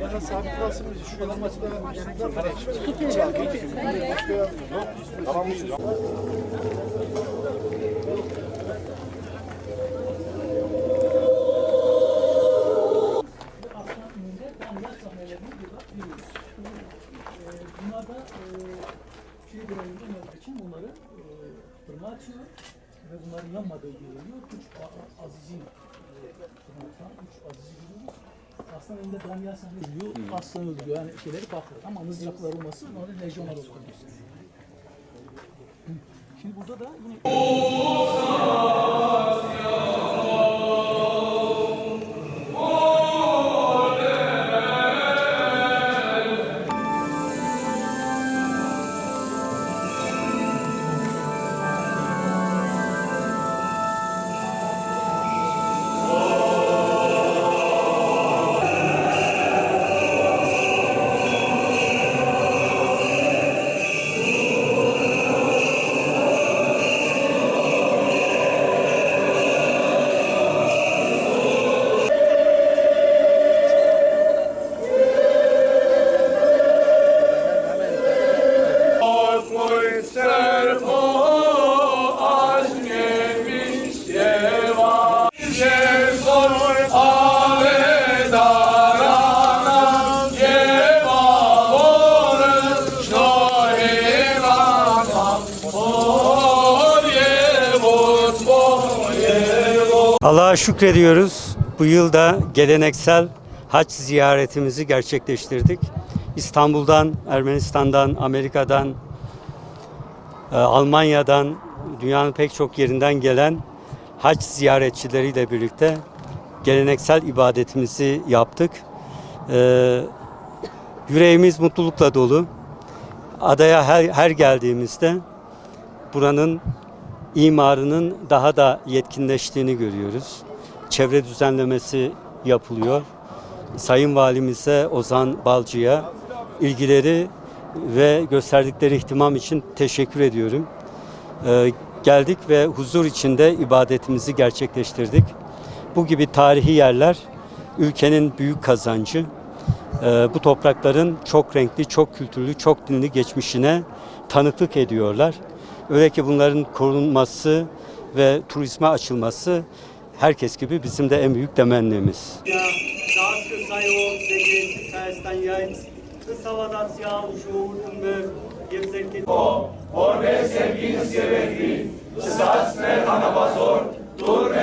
Bana sabit kalsın mı? Şu olması da Tamam mıyız? bunlar da e, şey döneminde olmadığı için bunları e, fırına açıyor ve bunların yanmadığı görülüyor. Üç azizi e, fırına üç azizi görüyoruz. Aslan elinde damya sahne öldürüyor, aslan öldürüyor. Yani şeyleri farklı ama mızraklar olması normalde lejyoner gösteriyor. Şimdi burada da yine Allah'a şükrediyoruz. Bu yıl da geleneksel haç ziyaretimizi gerçekleştirdik. İstanbul'dan, Ermenistan'dan, Amerika'dan, e, Almanya'dan, dünyanın pek çok yerinden gelen haç ziyaretçileriyle birlikte geleneksel ibadetimizi yaptık. E, Yüreğimiz mutlulukla dolu. Adaya her, her geldiğimizde buranın imarının daha da yetkinleştiğini görüyoruz. Çevre düzenlemesi yapılıyor. Sayın Valimize Ozan Balcı'ya ilgileri ve gösterdikleri ihtimam için teşekkür ediyorum. Ee, geldik ve huzur içinde ibadetimizi gerçekleştirdik. Bu gibi tarihi yerler ülkenin büyük kazancı. Ee, bu toprakların çok renkli, çok kültürlü, çok dinli geçmişine tanıklık ediyorlar. Öyle ki bunların korunması ve turizme açılması herkes gibi bizim de en büyük temennimiz. Orbe sevginiz gerekli, merhana bazor, dur